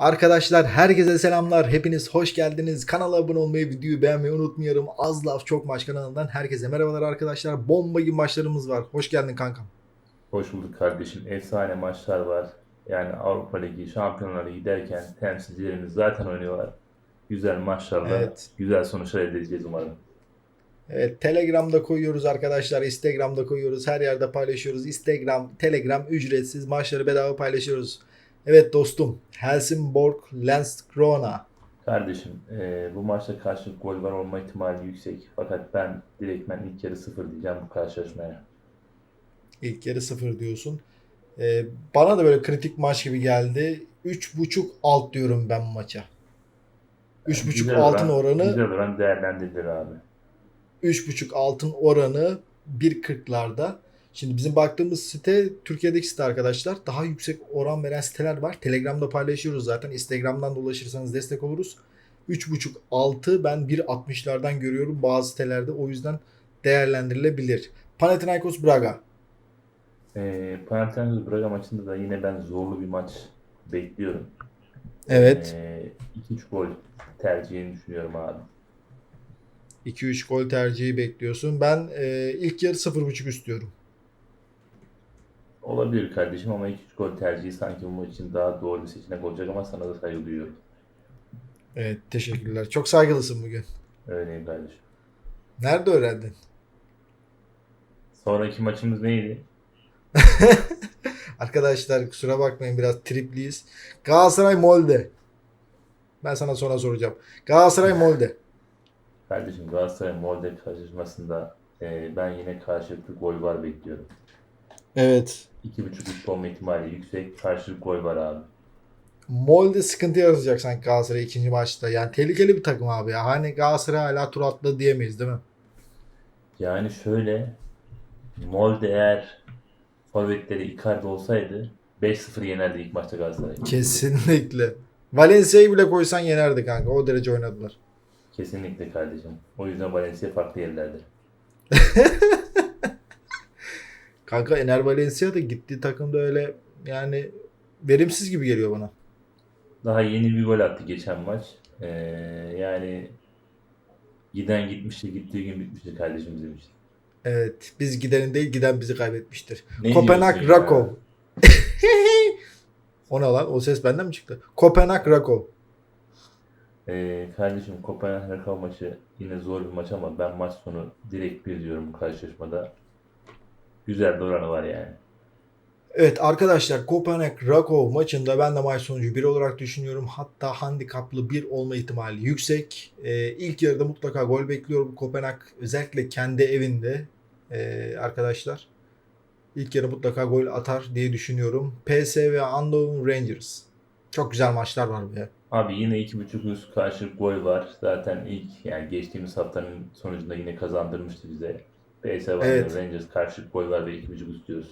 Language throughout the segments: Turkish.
Arkadaşlar herkese selamlar. Hepiniz hoş geldiniz. Kanala abone olmayı, videoyu beğenmeyi unutmayalım. Az laf çok maç kanalından herkese merhabalar arkadaşlar. Bomba gibi maçlarımız var. Hoş geldin kankam. Hoş bulduk kardeşim. Efsane maçlar var. Yani Avrupa Ligi, Şampiyonlar Ligi derken temsilcilerimiz zaten oynuyorlar. Güzel maçlarla Evet. güzel sonuçlar elde edeceğiz umarım. Evet, Telegram'da koyuyoruz arkadaşlar. Instagram'da koyuyoruz. Her yerde paylaşıyoruz. Instagram, Telegram ücretsiz. Maçları bedava paylaşıyoruz. Evet dostum. Helsingborg, Landskrona. Kardeşim eee, bu maçta karşılık gol var olma ihtimali yüksek. Fakat ben direktmen ilk yarı sıfır diyeceğim bu karşılaşmaya. İlk yarı sıfır diyorsun. Ee, bana da böyle kritik maç gibi geldi. 3.5 alt diyorum ben maça. 3.5 Güzel altın oran- oranı Güzel oran değerlendirilir abi. 3.5 altın oranı 1.40'larda. Şimdi bizim baktığımız site Türkiye'deki site arkadaşlar. Daha yüksek oran veren siteler var. Telegram'da paylaşıyoruz zaten. Instagram'dan da ulaşırsanız destek oluruz. 3.5 altı ben 1.60'lardan görüyorum bazı sitelerde. O yüzden değerlendirilebilir. Panathinaikos Braga. Eee Panathinaikos Braga maçında da yine ben zorlu bir maç bekliyorum. Evet. Eee 2-3 gol tercihini düşünüyorum abi. 2-3 gol tercihi bekliyorsun. Ben e, ilk yarı 0.5 istiyorum. Olabilir kardeşim ama 2-3 gol tercihi sanki bu maç için daha doğru bir seçenek olacak ama sana da saygı duyuyorum. Evet teşekkürler. Çok saygılısın bugün. Öyleyim kardeşim. Nerede öğrendin? Sonraki maçımız neydi? Arkadaşlar kusura bakmayın biraz tripliyiz. Galatasaray Molde. Ben sana sonra soracağım. Galatasaray Molde. Kardeşim Galatasaray Molde karşılaşmasında e, ben yine karşılıklı gol var bekliyorum. Evet. 2.5 üst olma ihtimali yüksek. Karşılıklı gol var abi. Molde sıkıntı yaratacak sanki Galatasaray ikinci maçta. Yani tehlikeli bir takım abi ya. Hani Galatasaray hala tur atladı diyemeyiz değil mi? Yani şöyle Molde eğer forvetleri Icardi olsaydı 5-0 yenerdi ilk maçta Galatasaray. Kesinlikle. Valencia'yı bile koysan yenerdi kanka. O derece oynadılar. Kesinlikle kardeşim. O yüzden Valencia farklı yerlerde. Kanka Ener Valencia da gittiği takımda öyle yani verimsiz gibi geliyor bana. Daha yeni bir gol attı geçen maç. Ee, yani giden gitmişti, gittiği gün bitmişti kardeşim için. Evet. Biz gidenin değil giden bizi kaybetmiştir. Ne Kopenhag? Rakov. o ne lan? O ses benden mi çıktı? Kopenhag Rakov. Ee, kardeşim Kopenhag Rakov maçı yine zor bir maç ama ben maç sonu direkt bir diyorum bu karşılaşmada. Güzel bir oranı var yani. Evet arkadaşlar Kopenhag Rakov maçında ben de maç sonucu 1 olarak düşünüyorum. Hatta handikaplı 1 olma ihtimali yüksek. Ee, ilk yarıda mutlaka gol bekliyorum. Kopenhag özellikle kendi evinde ee, arkadaşlar. İlk yarı mutlaka gol atar diye düşünüyorum. PSV Eindhoven Rangers. Çok güzel maçlar var be. Abi yine 2.5 üst karşılık gol var. Zaten ilk yani geçtiğimiz haftanın sonucunda yine kazandırmıştı bize. PSV Evet. Rangers karşılık gol var ve 2.5 üst diyoruz.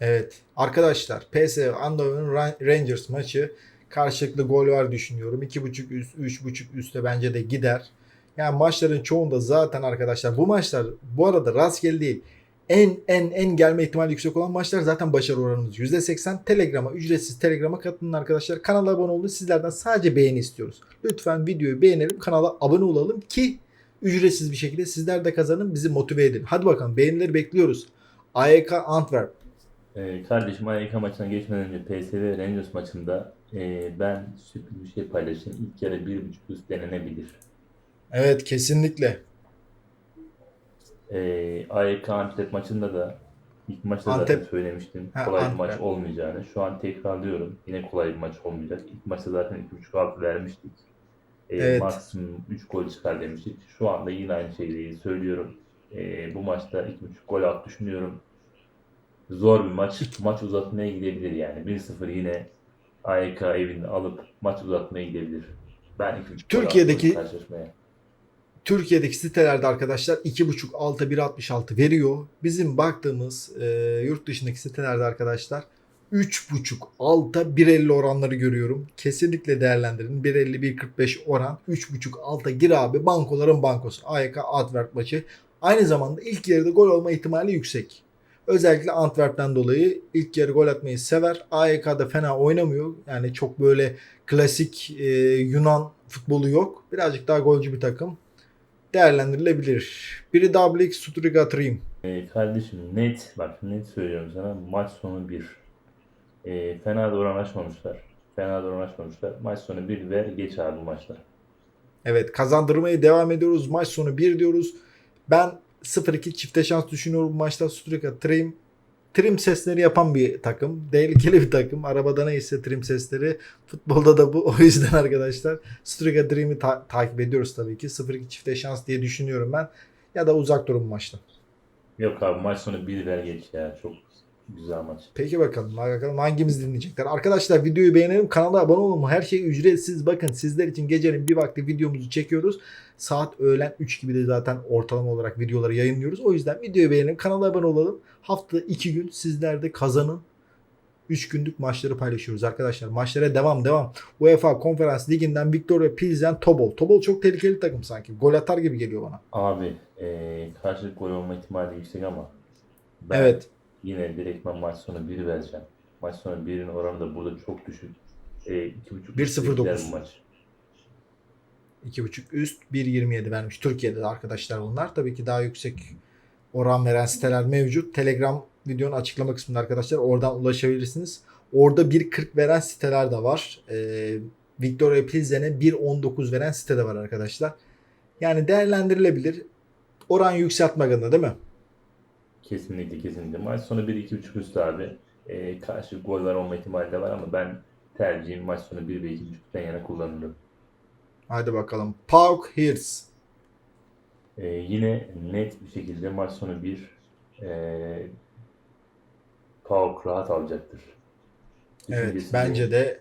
Evet. Arkadaşlar PSV Ra- Rangers maçı karşılıklı gol var düşünüyorum. 2.5 üst, 3.5 üstte bence de gider. Yani maçların çoğunda zaten arkadaşlar bu maçlar bu arada rastgele değil. En en en gelme ihtimali yüksek olan maçlar zaten başarı oranımız %80. Telegram'a ücretsiz Telegram'a katılın arkadaşlar. Kanala abone olun. Sizlerden sadece beğeni istiyoruz. Lütfen videoyu beğenelim. Kanala abone olalım ki ücretsiz bir şekilde sizler de kazanın. Bizi motive edin. Hadi bakalım beğenileri bekliyoruz. AYK Antwerp. Ee, kardeşim AYK maçına geçmeden önce PSV Rangers maçında e, ben sürpriz bir şey paylaşayım. İlk yarı 1.5 üst denenebilir. Evet kesinlikle. Ee, AYK Antep maçında da ilk maçta Antep- zaten söylemiştim. Ha, kolay bir Antep. maç olmayacağını. Şu an tekrarlıyorum. Yine kolay bir maç olmayacak. İlk maçta zaten 2.5 altı vermiştik. Ee, Evet. Maksimum 3 gol çıkar demiştik. Şu anda yine aynı şeyi söylüyorum. Ee, bu maçta 2.5 gol at düşünüyorum. Zor bir maç. Maç uzatmaya gidebilir yani. 1-0 yine AYK evinde alıp maç uzatmaya gidebilir. Ben 2.5 gol Türkiye'deki- karşılaşmaya. Türkiye'deki sitelerde arkadaşlar 2.5 alta 1.66 veriyor. Bizim baktığımız e, yurt dışındaki sitelerde arkadaşlar 3.5 alta 1.50 oranları görüyorum. Kesinlikle değerlendirin. 1.50 1.45 oran 3.5 alta gir abi. Bankoların bankosu. AYK Antwerp maçı. Aynı zamanda ilk yarıda gol olma ihtimali yüksek. Özellikle Antwerp'ten dolayı ilk yarı gol atmayı sever. AYK'da fena oynamıyor. Yani çok böyle klasik e, Yunan futbolu yok. Birazcık daha golcü bir takım. Değerlendirilebilir. Biri Dablik, Stuttgart Rim. Ee, kardeşim net bak net söylüyorum sana maç sonu 1. Ee, fena da oran açmamışlar. Fena da oran açmamışlar. Maç sonu 1 ve geç abi bu maçta. Evet kazandırmaya devam ediyoruz. Maç sonu 1 diyoruz. Ben 0-2 çifte şans düşünüyorum bu maçta. Stuttgart Trim. Trim sesleri yapan bir takım. Tehlikeli bir takım. Arabada neyse trim sesleri. Futbolda da bu. O yüzden arkadaşlar Stuttgart Trim'i ta- takip ediyoruz tabii ki. 0-2 çifte şans diye düşünüyorum ben. Ya da uzak durun bu maçta. Yok abi maç sonu 1 ver geç ya. Çok güzel maç. Peki bakalım. Bakalım hangimiz dinleyecekler. Arkadaşlar videoyu beğenelim. Kanala abone olun. Her şey ücretsiz. Bakın sizler için gecenin bir vakti videomuzu çekiyoruz. Saat öğlen 3 gibi de zaten ortalama olarak videoları yayınlıyoruz. O yüzden videoyu beğenelim. Kanala abone olalım. Hafta 2 gün sizler de kazanın. 3 günlük maçları paylaşıyoruz arkadaşlar. Maçlara devam devam. UEFA Konferans Ligi'nden Victoria Pilsen Tobol. Tobol çok tehlikeli takım sanki. Gol atar gibi geliyor bana. Abi ee, karşılık gol olma ihtimali yüksek ama ben Evet. Yine direktmen maç sonu 1 vereceğim. Maç sonu 1'in oranı da burada çok düşük. 2.5 1.09. gider bu maç. 2.5 üst 1.27 vermiş. Türkiye'de de arkadaşlar bunlar. Tabii ki daha yüksek oran veren siteler mevcut. Telegram videonun açıklama kısmında arkadaşlar oradan ulaşabilirsiniz. Orada 1.40 veren siteler de var. Ee, Victoria Pilsen'e 1.19 veren site de var arkadaşlar. Yani değerlendirilebilir. Oran yükseltmek adına değil mi? Kesinlikle kesinlikle. Maç sonu 1-2.5 üstü abi. Ee, karşı gol var olma ihtimali de var ama ben tercihim maç sonu 1 ve 2.5'ten yana kullanırım. Hadi bakalım. Pauk Hirs. Ee, yine net bir şekilde maç sonu 1 ee, PAOK rahat alacaktır. Evet bence de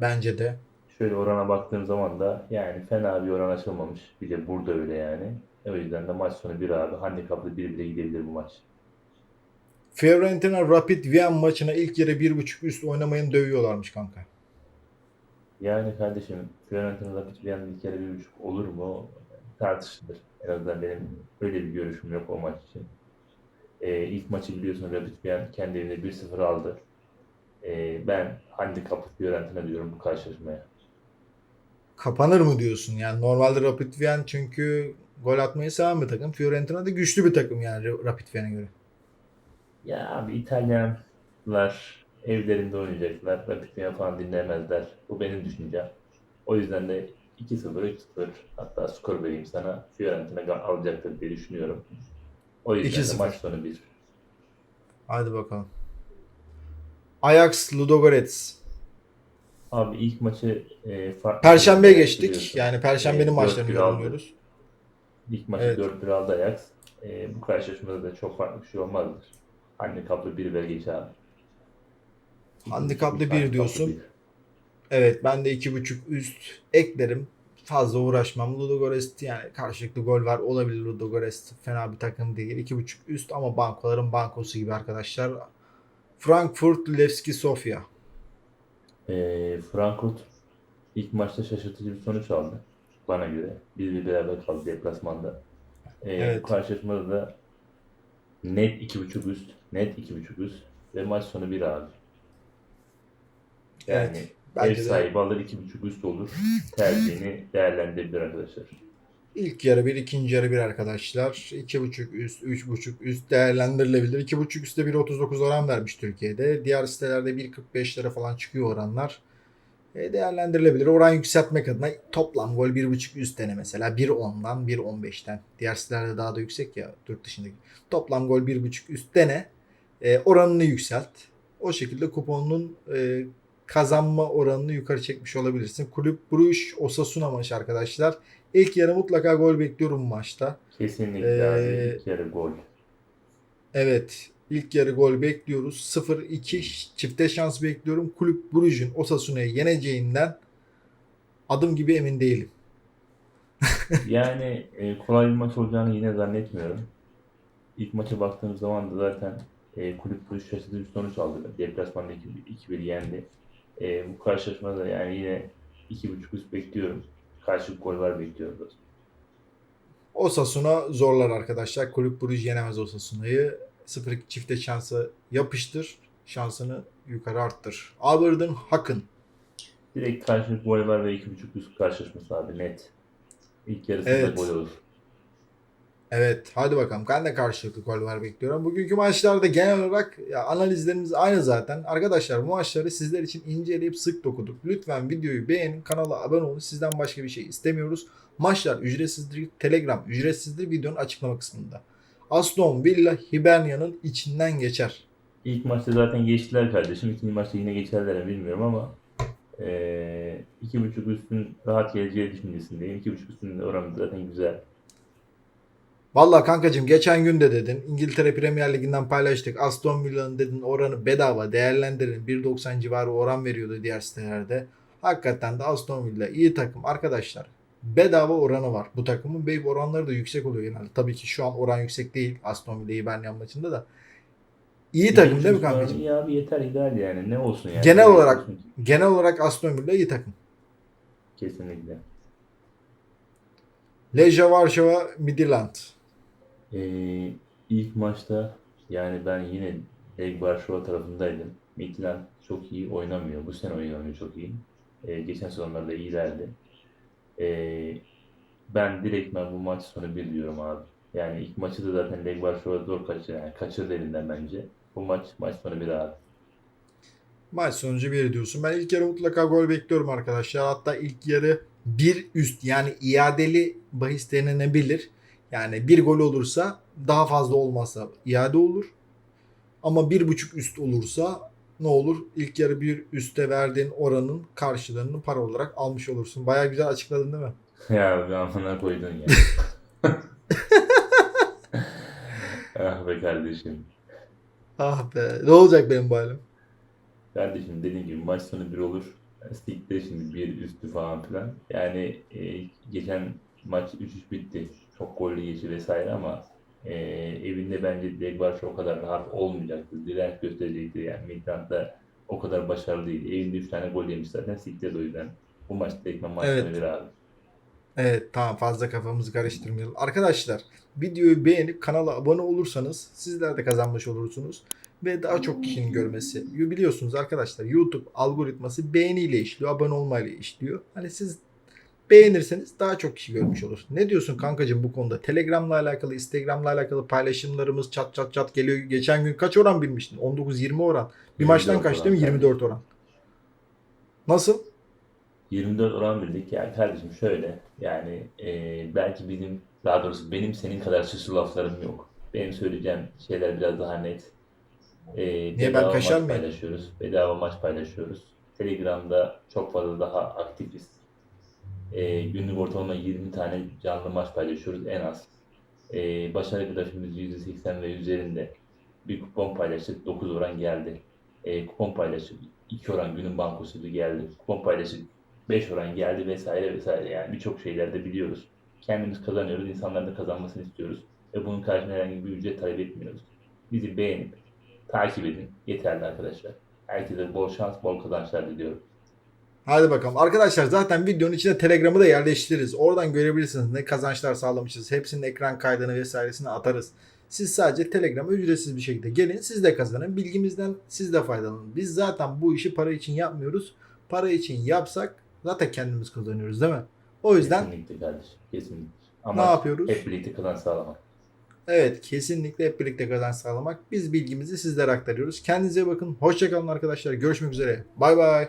bence de Şöyle orana baktığım zaman da yani fena bir oran açılmamış. Bir de burada öyle yani. O yüzden de maç sonu 1 abi. Handikaplı 1 bile gidebilir bu maç. Fiorentina Rapid Wien maçına ilk yarı 1.5 üst oynamayın dövüyorlarmış kanka. Yani kardeşim Fiorentina Rapid bir kere bir buçuk olur mu? Tartışılır. En azından benim öyle bir görüşüm yok o maç için. Ee, ilk maçı biliyorsun Rapid Vienna kendi evinde 1-0 aldı. Ee, ben handikaplı Fiorentina diyorum bu karşılaşmaya. kapanır mı diyorsun? Yani normalde Rapid Wien çünkü gol atmayı seven bir takım. Fiorentina da güçlü bir takım yani Rapid Wien'e göre. Ya abi İtalyanlar evlerinde oynayacaklar. Rapid Vienna falan dinlemezler. Bu benim düşüncem. O yüzden de 2-0, 3-0 hatta skor vereyim sana. Fiorentina alacaktır diye düşünüyorum. O yüzden 2-0. de maç sonu 1. Hadi bakalım. Ajax Ludogorets. Abi ilk maçı e, farklı Perşembeye geçtik. Yani perşembenin Evet, maçlarını 4-1 aldı. yorumluyoruz. İlk maçı Evet. 4-1 aldı Ajax. E, bu karşılaşmada da çok farklı bir şey olmazdır. Handikaplı bir ver geç abi. Handikaplı bir diyorsun. bir. Evet ben de 2.5 üst eklerim. Fazla uğraşmam. Ludogorets yani karşılıklı gol var. Olabilir Ludogorets. Fena bir takım değil. 2.5 üst ama bankoların bankosu gibi arkadaşlar. Frankfurt Levski Sofia. E, Frankfurt ilk maçta şaşırtıcı bir sonuç aldı. Bana göre. Bir bir beraber kaldı deplasmanda. E, Evet. Bu karşılaşmada da net 2.5 üst. Net 2.5 üst. Ve maç sonu 1 abi. Yani Evet, ev bence de. sahibi alır 2.5 üst olur. Tercihini değerlendirebilir arkadaşlar. İlk yarı bir, ikinci yarı bir arkadaşlar. 2.5 üst, 3.5 üst değerlendirilebilir. 2.5 üstte 1.39 oran vermiş Türkiye'de. Diğer sitelerde 1.45'lere falan çıkıyor oranlar. E, değerlendirilebilir. Oran yükseltmek adına toplam gol 1.5 üst dene mesela. 1.10'dan 1.15'ten. Diğer sitelerde daha da yüksek ya yurt dışındaki. Toplam gol 1.5 üst dene. E, oranını yükselt. O şekilde kuponun e, kazanma oranını yukarı çekmiş olabilirsin. Kulüp Bruges Osasuna maçı arkadaşlar. İlk yarı mutlaka gol bekliyorum maçta. Kesinlikle Ee, abi ilk yarı gol. Evet. ilk yarı gol bekliyoruz. 0-2 çifte şans bekliyorum. Kulüp Brugge'ün Osasuna'yı yeneceğinden adım gibi emin değilim. Yani e, kolay bir maç olacağını yine zannetmiyorum. İlk maça baktığımız zaman da zaten e, kulüp Brugge şaşırtıcı bir sonuç aldı. Deplasmanda 2-1 yendi. E, bu karşılaşmada yani yine 2.5 üst bekliyorum. Karşılık gol var bekliyoruz. Osasuna zorlar arkadaşlar. Kulüp Brugge yenemez Osasuna'yı. 0-2 çifte şansı yapıştır. Şansını yukarı arttır. Aberdeen Hackın. Direkt karşılık gol var ve 2.5 üst karşılaşması abi net. İlk yarısında Evet. gol olur. Evet hadi bakalım. Ben de karşılıklı gol var bekliyorum. Bugünkü maçlarda genel olarak ya, analizlerimiz aynı zaten. Arkadaşlar bu maçları sizler için inceleyip sık dokuduk. Lütfen videoyu beğenin, kanala abone olun. Sizden başka bir şey istemiyoruz. Maçlar ücretsizdir. Telegram ücretsizdir. Videonun açıklama kısmında. Aston Villa Hibernia'nın içinden geçer. İlk maçta zaten geçtiler kardeşim. İkinci maçta yine geçerler mi bilmiyorum ama eee iki buçuk üstün rahat geleceği düşüncesindeyim. İki buçuk üstünün oranı zaten güzel. Vallahi kankacığım geçen gün de dedin İngiltere Premier Ligi'nden paylaştık. Aston Villa'nın dedin oranı bedava değerlendirin. 1.90 civarı oran veriyordu diğer sitelerde. Hakikaten de Aston Villa iyi takım arkadaşlar. Bedava oranı var. Bu takımın benim oranları da yüksek oluyor genelde. Tabii ki şu an oran yüksek değil Aston Villa Hibernian maçında da. İyi takım değil mi kankacığım? Ya abi yeter ideal yani. Ne olsun yani. Genel Ne olarak-? Genel olarak Aston Villa iyi takım. Kesinlikle. Legia Varşova Midland. Ee, ilk maçta yani ben yine Leg Varşova tarafındaydım. Midland çok iyi oynamıyor. Bu sene oynamıyor çok iyi. Ee, geçen sezonlarda iyilerdi. Ee, ben direkt ben bu maç sonu bir diyorum abi. Yani ilk maçı da zaten Leg Varşova zor kaçırdı. Yani kaçırdı elinden bence. Bu maç maç sonu bir abi. Maç sonucu 1 diyorsun. Ben ilk yarı mutlaka gol bekliyorum arkadaşlar. Hatta ilk yarı bir üst yani iadeli bahis denenebilir. Yani bir gol olursa daha fazla olmazsa iade olur. Ama bir buçuk üst olursa ne olur? İlk yarı bir üste verdiğin oranın karşılığını para olarak almış olursun. Baya güzel açıkladın değil mi? Ya bir amına koydun ya. ah be kardeşim. Ah be. Ne olacak benim halim? Kardeşim dediğim gibi maç sonu bir olur. Stik'te şimdi bir üstü falan filan. Yani e, geçen maç 3-3 bitti. Çok gollü geçti vesaire ama e, evinde bence Degbarş o kadar rahat olmayacaktı. Direnç gösterecekti. Yani Midland'da o kadar başarılı değil. Evinde 3 tane gol yemiş zaten Stik'te de o yüzden. Bu maç Evet. sonu bir abi. Evet tamam fazla kafamızı karıştırmayalım. Arkadaşlar videoyu beğenip kanala abone olursanız sizler de kazanmış olursunuz. Ve daha çok kişinin görmesi. Biliyorsunuz arkadaşlar YouTube algoritması beğeniyle işliyor, abone olmayla işliyor. Hani siz beğenirseniz daha çok kişi görmüş olur. Ne diyorsun kankacığım bu konuda? Telegram'la alakalı, Instagram'la alakalı paylaşımlarımız çat çat çat geliyor. Geçen gün kaç oran bilmiştin? 19-20 oran. Bir 24 maçtan kaç değil mi? oran 24 oran. Nasıl? 24 oran bildik. Yani kardeşim şöyle yani e, belki bizim daha doğrusu benim senin kadar süslü laflarım yok. Benim söyleyeceğim şeyler biraz daha net. E, ben bedava kaşar mıyım? paylaşıyoruz. Bedava maç paylaşıyoruz. Telegram'da çok fazla daha aktifiz. E, günlük ortalama 20 tane canlı maç paylaşıyoruz en az. E, başarı grafimiz %80 ve üzerinde. Bir kupon paylaştık 9 oran geldi. E, kupon paylaştık 2 oran günün bankosuydu geldi. Kupon paylaştık 5 oran geldi vesaire vesaire yani birçok şeylerde biliyoruz. Kendimiz kazanıyoruz, insanların da kazanmasını istiyoruz. Ve bunun karşılığında herhangi bir ücret talep etmiyoruz. Bizi beğenip takip edin. Yeterli arkadaşlar. Herkese bol şans, bol kazançlar diliyorum. Hadi bakalım. Arkadaşlar zaten videonun içine Telegram'ı da yerleştiririz. Oradan görebilirsiniz ne kazançlar sağlamışız. Hepsinin ekran kaydını vesairesini atarız. Siz sadece Telegram'a ücretsiz bir şekilde gelin. Siz de kazanın. Bilgimizden siz de faydalanın. Biz zaten bu işi para için yapmıyoruz. Para için yapsak zaten kendimiz kazanıyoruz değil mi? O yüzden Kesinlikle kardeşim. Kesinlikle. ne Ama yapıyoruz? hep birlikte kazanç sağlamak. Evet kesinlikle hep birlikte kazanç sağlamak. Biz bilgimizi sizlere aktarıyoruz. Kendinize bakın. Hoşçakalın arkadaşlar. Görüşmek üzere. Bay bay.